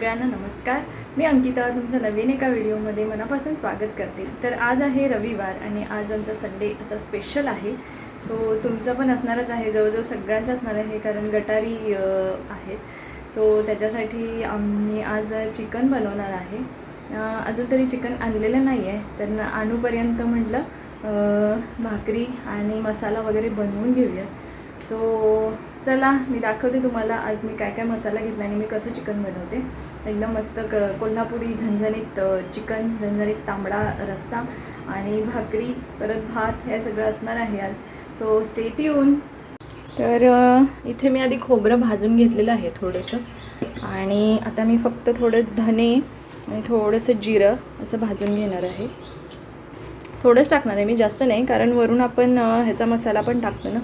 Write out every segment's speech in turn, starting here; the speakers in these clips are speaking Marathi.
सगळ्यांना नमस्कार. मी अंकिता तुमचं नवीन एका व्हिडिओमध्ये मनापासून स्वागत करते. तर आज आहे रविवार आणि आज आमचा संडे असा स्पेशल आहे. सो तुमचं पण असणारच आहे जवळजवळ सगळ्यांचं असणार आहे कारण गटारी आहेत. सो त्याच्यासाठी आम्ही आज चिकन बनवणार आहे. अजून तरी चिकन आणलेलं नाही आहे तर आणूपर्यंत म्हटलं भाकरी आणि मसाला वगैरे बनवून घेऊया सो चला मी दाखवते तुम्हाला. आज मी काय काय मसाला घेतला आणि मी कसं चिकन बनवते. एकदम मस्त क कोल्हापुरी झणझणीत चिकन झणझणीत तांबडा रस्सा आणि भाकरी परत भात हे सगळं असणार आहे आज. सो स्टेट येऊन तर इथे मी आधी खोबरं भाजून घेतलेलं आहे थोडंसं. आणि आता मी फक्त थोडं धने आणि थोडंसं जिरं असं भाजून घेणार आहे. थोडंच टाकणार आहे मी जास्त नाही कारण वरून आपण ह्याचा मसाला पण टाकतो ना.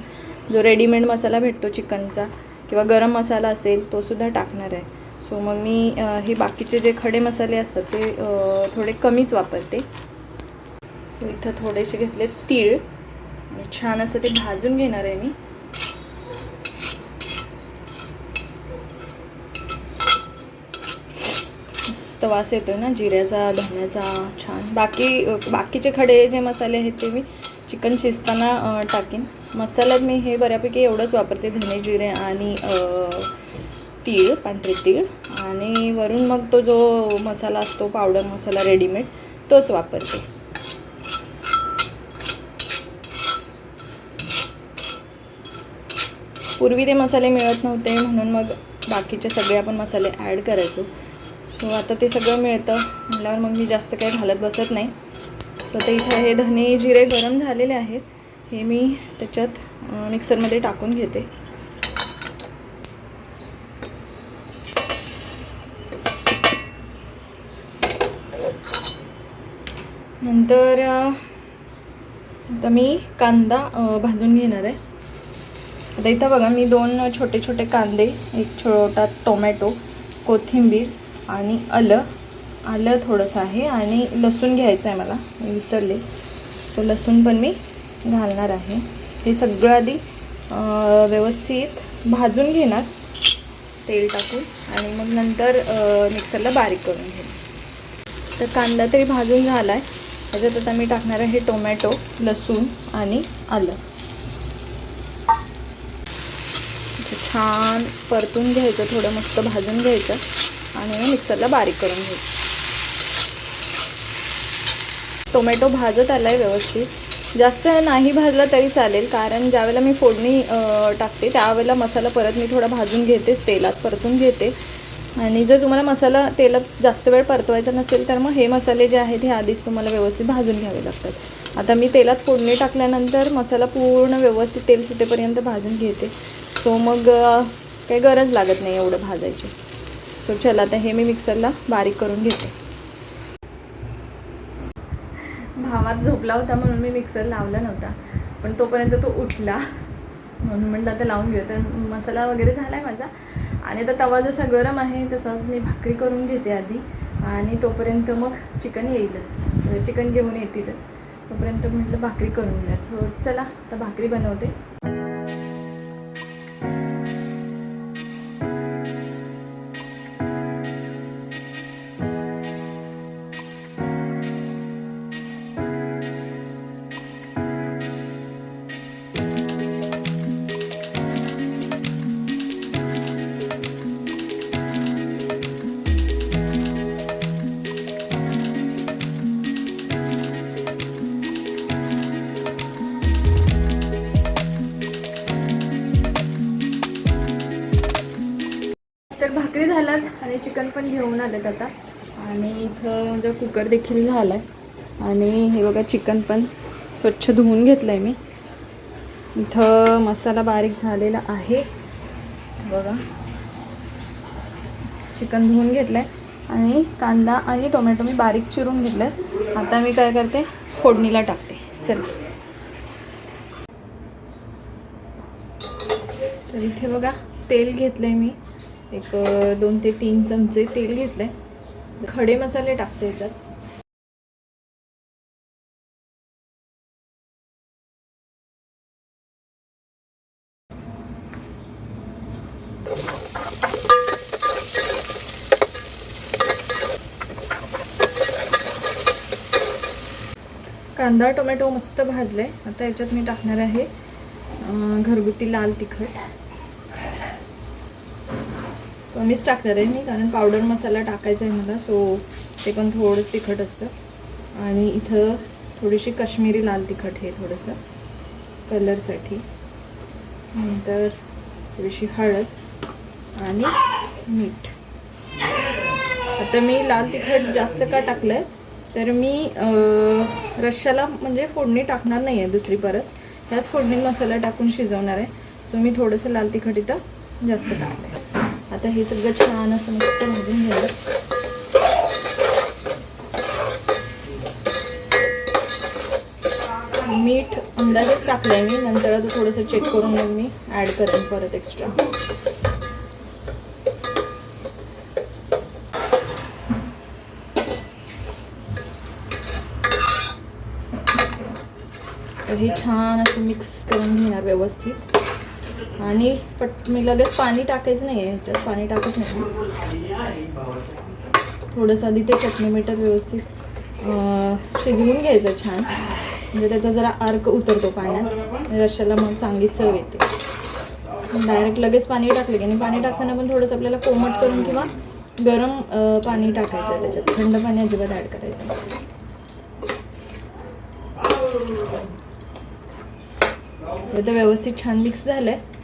जो रेडीमेड मसाला भेटतो चिकनचा किंवा गरम मसाला असेल तो सुद्धा टाकणार आहे. सो मग मी हे बाकीचे जे खडे मसाले असतात ते थोडे कमीच वापरते. सो इथं थोडेसे घेतले तीळ. आणि छान असं ते भाजून घेणार आहे मी. मस्त वास येतो ना जिऱ्याचा धण्याचा छान. बाकी बाकीचे खडे जे मसाले आहेत ते मी चिकन शिजताना टाकीन. मसाल्यात मी हे बऱ्यापैकी एवढंच वापरते. धने जिरे आणि तीळ पांढरे तीळ. आणि वरून मग तो जो मसाला असतो पावडर मसाला रेडीमेड तोच वापरते. पूर्वी ते मसाले मिळत नव्हते म्हणून मग बाकीचे सगळे आपण मसाले ॲड करायचो. सो आता ते सगळं मिळतं. म्हटल्यावर मग मी जास्त काही घालत बसत नाही. सो ते इथे हे धने जिरे गरम झालेले आहेत. हे मी त्याच्यात मिक्सरमध्ये टाकून घेते. नंतर आता मी कांदा भाजून घेणार आहे. आता इथं बघा मी दोन छोटे छोटे कांदे एक छोटा टोमॅटो कोथिंबीर आणि आलं. आलं थोडंसं आहे आणि लसूण घ्यायचं आहे मला मी विसरले. सो लसूण पण मी घालणार आहे. हे सगळं आधी व्यवस्थित भाजून घेणार. तेल टाकून आणि मग नंतर मिक्सरला बारीक करून घेणार. तर कांदा तरी भाजून झाला आहे त्याच्यात आता मी टाकणार आहे टोमॅटो लसूण आणि आलं. छान परतून घ्यायचं थोडं मस्त भाजून घ्यायचं आणि मिक्सरला बारीक करून घ्यायचं. टोमॅटो भाजत आला आहे व्यवस्थित. जास्त नाही भाजलं तरी चालेल कारण ज्यावेळेला मी फोडणी टाकते त्यावेळेला मसाला परत मी थोडा भाजून घेतेच तेलात परतून घेते. आणि जर तुम्हाला मसाला तेलात जास्त वेळ परतवायचा नसेल तर मग हे मसाले जे आहेत हे आधीच तुम्हाला व्यवस्थित भाजून घ्यावे लागतात. आता मी तेलात फोडणी टाकल्यानंतर मसाला पूर्ण व्यवस्थित तेल सुटेपर्यंत भाजून घेते. सो मग काही गरज लागत नाही एवढं भाजायची. सो चला आता हे मी मिक्सरला बारीक करून घेते. भावात झोपला होता म्हणून मी मिक्सर लावला नव्हता. पण तोपर्यंत तो उठला. म्हणून म्हटलं आता लावून घेऊ तर मसाला वगैरे झाला आहे माझा. आणि आता तवा जसा गरम आहे तसाच मी भाकरी करून घेते आधी. आणि तोपर्यंत मग चिकन येईलच. म्हणजे चिकन घेऊन येतीलच. तोपर्यंत म्हटलं भाकरी करून घ्या. सो चला आता भाकरी बनवते. चिकन पण घेऊन आलेत आता. आणि इथं माझा कुकर देखील झाला आहे आणि हे बघा चिकन पण स्वच्छ धुवून घेतलं आहे मी. इथं मसाला बारीक झालेला आहे. बघा. चिकन धुवून घेतलं आहे आणि कांदा आणि टोमॅटो मी बारीक चिरून घेतले आता मी काय करते? फोडणीला टाकते. चला. तर इथे बघा तेल घेतलं आहे मी. एक दोन ते तीन चमचे तेल घेतलंय. खडे मसाले टाकते याच्यात. कांदा टोमॅटो मस्त भाजलाय. आता याच्यात मी टाकणार आहे घरगुती लाल तिखट. कमीच टाकणार आहे मी कारण पावडर मसाला टाकायचा आहे मला सो ते पण थोडंच तिखट असतं. आणि इथं थोडीशी कश्मीरी लाल तिखट हे थोडंसं कलरसाठी. नंतर थोडीशी हळद आणि मीठ. आता मी लाल तिखट जास्त का टाकलं आहे तर मी रश्याला म्हणजे फोडणी टाकणार नाही आहे दुसरी परत. ह्याच फोडणीत मसाला टाकून शिजवणार आहे. सो मी थोडंसं लाल तिखट इथं जास्त टाकलं आहे आता हे सगळं छान असं मस्त भाजून घ्यायला मीठ अंदाजच टाकलं आहे मी नंतर आता थोडंसं चेक करून मग मी ॲड करेन परत एक्स्ट्रा तर हे छान असं मिक्स करून घेणार व्यवस्थित. आणि पट मी लगेच पाणी टाकायचं नाही आहे ह्याच्यात पाणी टाकत नाही. थोडंसं आधी ते चटणी मीठात व्यवस्थित शिजवून घ्यायचं छान. म्हणजे त्याचा जरा अर्क उतरतो पाण्यात रश्याला मग चांगली चव येते. डायरेक्ट लगेच पाणी टाकलं की आणि पाणी टाकताना पण थोडंसं आपल्याला कोमट करून किंवा गरम पाणी टाकायचं आहे त्याच्यात. थंड पाणी अजिबात ॲड करायचं हे तर व्यवस्थित छान मिक्स झालं आहे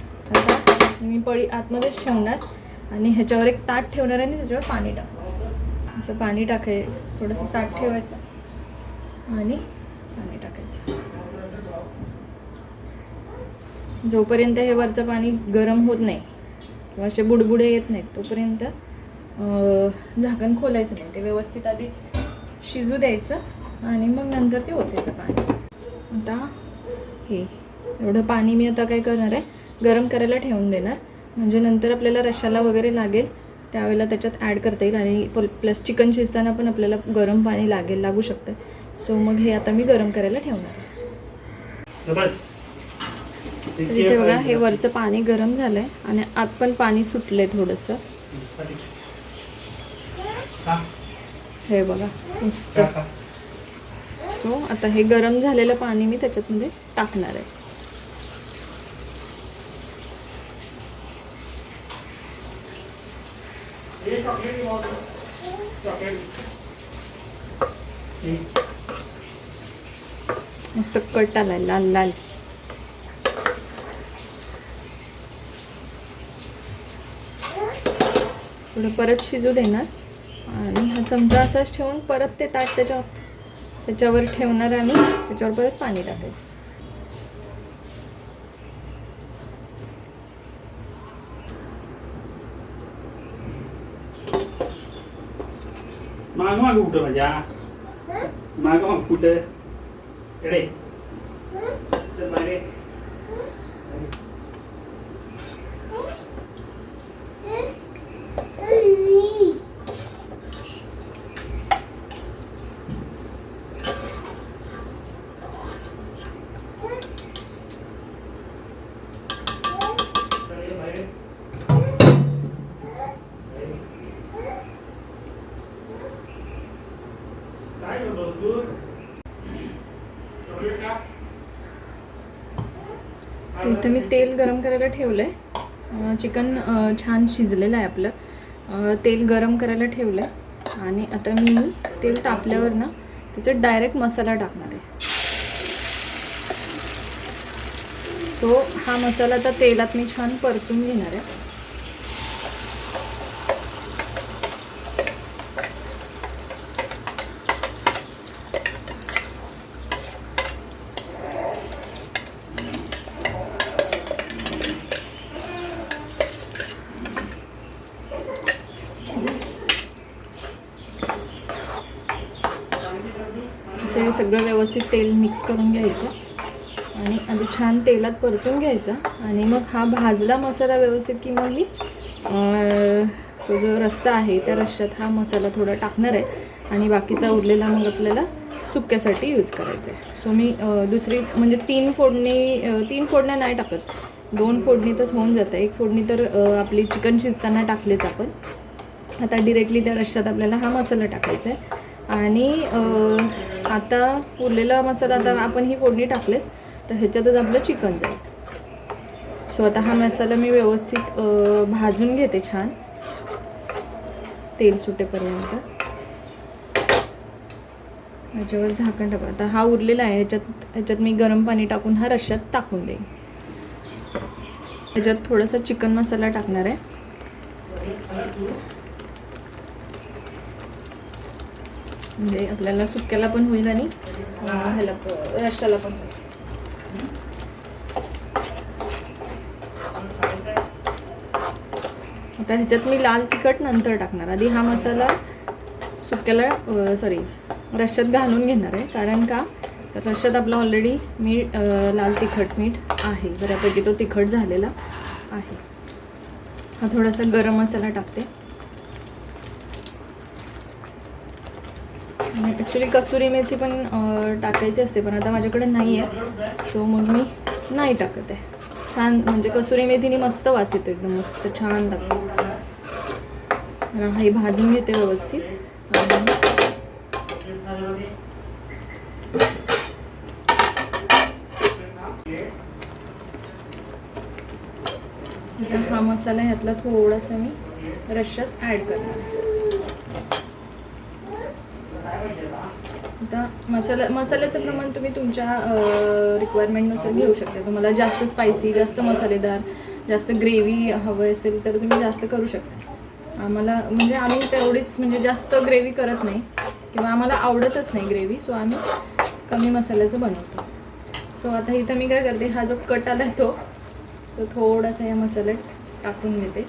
मी पळी आतमध्येच ठेवणार आणि ह्याच्यावर एक ताट ठेवणार आहे आणि त्याच्यावर पाणी टाकणार असं पाणी टाकायचं थोडंसं ताट ठेवायचं आणि पाणी टाकायचं. जोपर्यंत हे वरचं पाणी गरम होत नाही किंवा असे बुडबुडे येत नाहीत तोपर्यंत झाकण खोलायचं नाही. ते व्यवस्थित आधी शिजू द्यायचं आणि मग नंतर ते ओतायचं पाणी. आता हे एवढं पाणी मी आता काय करणार आहे? गरम करायला ठेवून देणार. म्हणजे नंतर आपल्याला रशाला वगैरे लागेल त्यावेळेला त्याच्यात ॲड करता येईल आणि पल प्लस चिकन शिजताना पण आपल्याला गरम पाणी लागेल लागू शकतं. सो मग हे आता मी गरम करायला ठेवणार. आहे इथे बघा हे वरचं पाणी गरम झालं आहे आणि आत पण पाणी सुटलं आहे थोडंसं. हे. बघा मस्त. सो आता हे गरम झालेलं पाणी मी त्याच्यातमध्ये टाकणार आहे. मस्त कट आलाय लाल लाल. थोडं परत शिजू देणार. आणि हा चमचा असाच ठेवून परत ते ताट त्याच्या त्याच्यावर ठेवणार आणि त्याच्यावर परत पाणी टाकायचं. माग माग कुठं माझ्या माग माग कुठं? इकडे चल बाहेर ये. चल ये बाहेर ये. काय करतोस तू चॉकलेट का तर इथं मी तेल गरम करायला ठेवलं आहे चिकन छान शिजलेलं आहे आपलं. तेल गरम करायला ठेवलं आहे आणि आता मी तेल तापल्यावर ना त्याच्यात डायरेक्ट मसाला टाकणार आहे. सो हा मसाला आता तेलात मी छान परतून घेणार आहे. असं हे सगळं व्यवस्थित तेल मिक्स करून घ्यायचं. आणि आधी छान तेलात परतून घ्यायचा. आणि मग हा भाजला मसाला व्यवस्थित की मग मी तो जो रस्सा आहे त्या रश्श्यात हा मसाला थोडा टाकणार आहे. आणि बाकीचा उरलेला मग आपल्याला सुक्यासाठी यूज करायचा आहे. सो मी दुसरी म्हणजे तीन फोडणी तीन फोडण्या नाही टाकत. दोन फोडणीतच होऊन जातं. एक फोडणी तर आपली चिकन शिजताना टाकलेच आपण. आता डिरेक्टली त्या रश्श्यात आपल्याला हा मसाला टाकायचा आहे. आणि आता उरलेला मसाला आता आपण ही फोडणी टाकलेच तर ह्याच्यातच आपलं चिकन जाईल. सो आता हा मसाला मी व्यवस्थित भाजून घेते छान. तेल सुटेपर्यंत. ह्याच्यावर झाकण टाकू आता हा उरलेला आहे ह्याच्यात ह्याच्यात मी गरम पाणी टाकून हा रश्श्यात टाकून देईन. ह्याच्यात थोडासा चिकन मसाला टाकणार आहे. म्हणजे आपल्याला सुक्याला पण होईल आणि ह्याला रश्श्याला पण होईल. आता ह्याच्यात मी लाल तिखट नंतर टाकणार. आधी हा मसाला सुक्याला सॉरी रश्श्यात घालून घेणार आहे. कारण का? तर रश्श्यात आपलं ऑलरेडी मी लाल तिखट मीठ आहे. बऱ्यापैकी तो तिखट झालेला आहे. हा थोडासा गरम मसाला टाकते. ॲक्च्युली कसुरी मेथी पण टाकायची असते पण आता माझ्याकडे नाही आहे सो मग मी नाही टाकत आहे. छान म्हणजे कसुरी मेथीने मस्त वास येतो एकदम मस्त छान टाकतो हे भाजून घेते व्यवस्थित. आता हा मसाला ह्यातला थोडासा मी रश्यात ॲड करणार आता मसाला मसाल्याचं प्रमाण तुम्ही तुमच्या रिक्वायरमेंटनुसार घेऊ शकता. तुम्हाला जास्त स्पायसी जास्त मसालेदार जास्त ग्रेव्ही हवं असेल तर तुम्ही जास्त करू शकता. आम्हाला म्हणजे आम्ही तेवढीच म्हणजे जास्त ग्रेव्ही करत नाही. किंवा आम्हाला आवडतच नाही ग्रेव्ही सो आम्ही कमी मसाल्याचं बनवतो. सो आता इथं मी काय करते हा जो कट आला तो तो थोडासा या मसाल्यात टाकून घेते.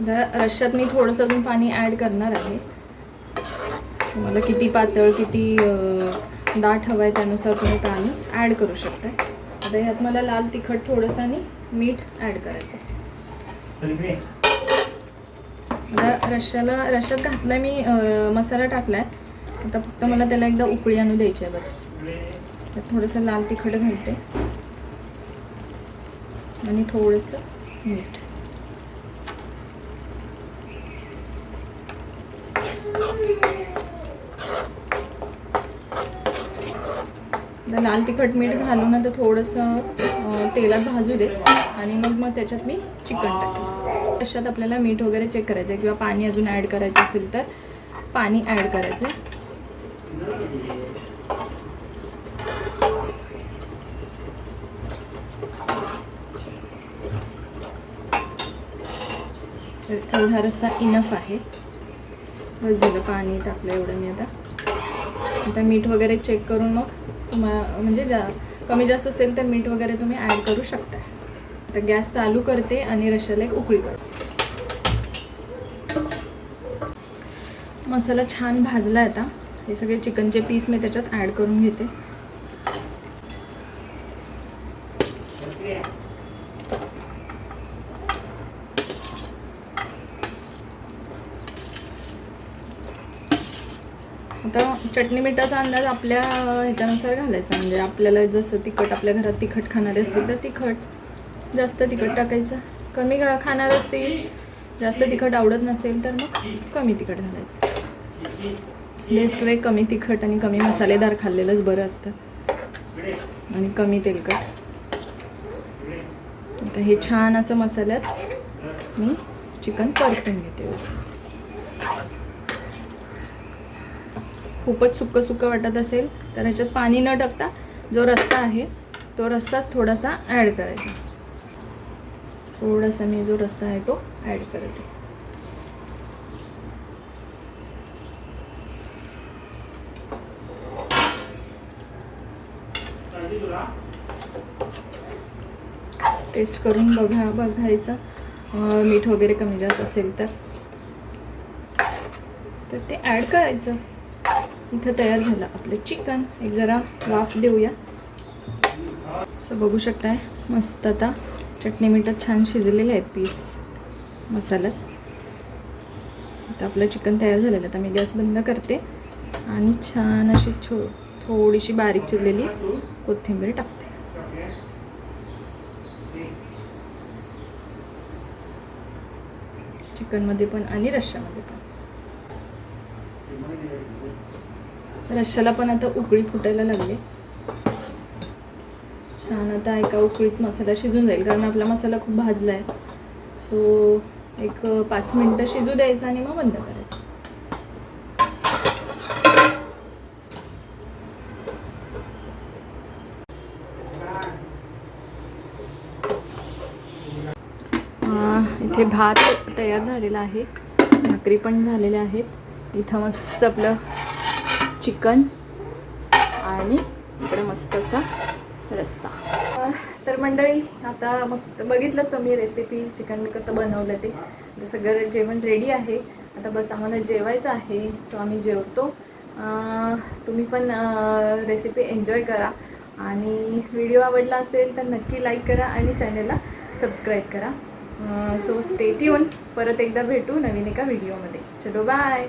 रश्श्यात मी थोडंसं अजून पाणी ॲड करणार आहे. तुम्हाला किती पातळ किती दाट हवं आहे त्यानुसार तुम्ही पाणी ॲड करू शकता आता ह्यात मला लाल तिखट थोडंसं आणि मीठ ॲड करायचं आहे. आता रश्श्याला रश्श्यात घातला मी मसाला टाकला आहे आता फक्त मला त्याला एकदा उकळी आणू द्यायची आहे बस. त्यात थोडंसं लाल तिखट घालते. आणि थोडंसं मीठ. लाल तिखट मीठ घालून आता थोडंसं तेलात भाजू दे आणि मग मग त्याच्यात मी चिकन टाकेन. त्याच्यात आपल्याला मीठ वगैरे चेक करायचं आहे किंवा पाणी अजून ॲड करायचं असेल तर पाणी ॲड करायचं आहे एवढा रस्सा इनफ आहे. बस पाणी टाकलं एवढं मी आता. आता मीठ वगैरे चेक करून मग तुम्हाला म्हणजे जा कमी जास्त असेल तर मीठ वगैरे तुम्ही ॲड करू शकता. आता गॅस चालू करते आणि रशाला एक उकळी करते. मसाला छान भाजला आता. हे सगळे चिकनचे पीस मी त्याच्यात ॲड करून घेते. आता चटणी मिठाचा अंदाज आपल्या ह्याच्यानुसार घालायचा. म्हणजे आपल्याला जसं तिखट आपल्या घरात तिखट खाणारे असतील तर तिखट. जास्त तिखट टाकायचं. कमी घा- खाणार असतील जास्त तिखट आवडत नसेल तर मग कमी तिखट घालायचं. बेस्ट वे कमी तिखट आणि कमी मसालेदार खाल्लेलंच बरं असतं. आणि कमी तेलकट. आता हे छान असं मसाल्यात मी चिकन परतून घेते व्यवस्थित. खूपच सुकं सुकं वाटत असेल तर ह्याच्यात पाणी न टाकता जो रस्सा आहे तो रस्साच थोडासा ॲड करायचा. थोडासा मी जो रस्सा आहे तो ॲड करते. टेस्ट करून बघा बघायचं. मीठ वगैरे कमी जास्त असेल तर. तर ते ॲड करायचं. इथं तयार झालं आपलं चिकन. एक जरा वाफ देऊया. सो बघू शकताय मस्त आता चटणी मिठात छान शिजलेले आहेत पीस मसाल्यात. आता आपलं चिकन तयार झालेलं आता मी गॅस बंद करते आणि छान अशी छो थोडीशी बारीक चिरलेली कोथिंबीर टाकते. चिकनमध्ये पण आणि रश्श्यामध्ये पण. रश्श्याला पण आता उकळी फुटायला लागली. छान आता एका उकळीत मसाला शिजून जाईल कारण आपला मसाला खूप भाजला आहे सो एक पाच मिनटं शिजू द्यायचं आणि मग बंद करायचं. इथे भात तयार झालेला आहे. भाकरी पण झालेल्या आहेत. इथं मस्त आपलं चिकन आणि इकडे मस्त असा रस्सा. तर मंडळी आता मस्त बघितलं तुम्ही रेसिपी चिकन मी कसं बनवलं ते. सगळं जेवण रेडी आहे. आता बस आम्हाला जेवायचं आहे तो आम्ही जेवतो. तुम्ही पण रेसिपी एन्जॉय करा. आणि व्हिडिओ आवडला असेल तर नक्की लाईक करा आणि चॅनलला सबस्क्राईब करा. सो स्टेट येऊन परत एकदा भेटू नवीन एका व्हिडिओमध्ये चलो बाय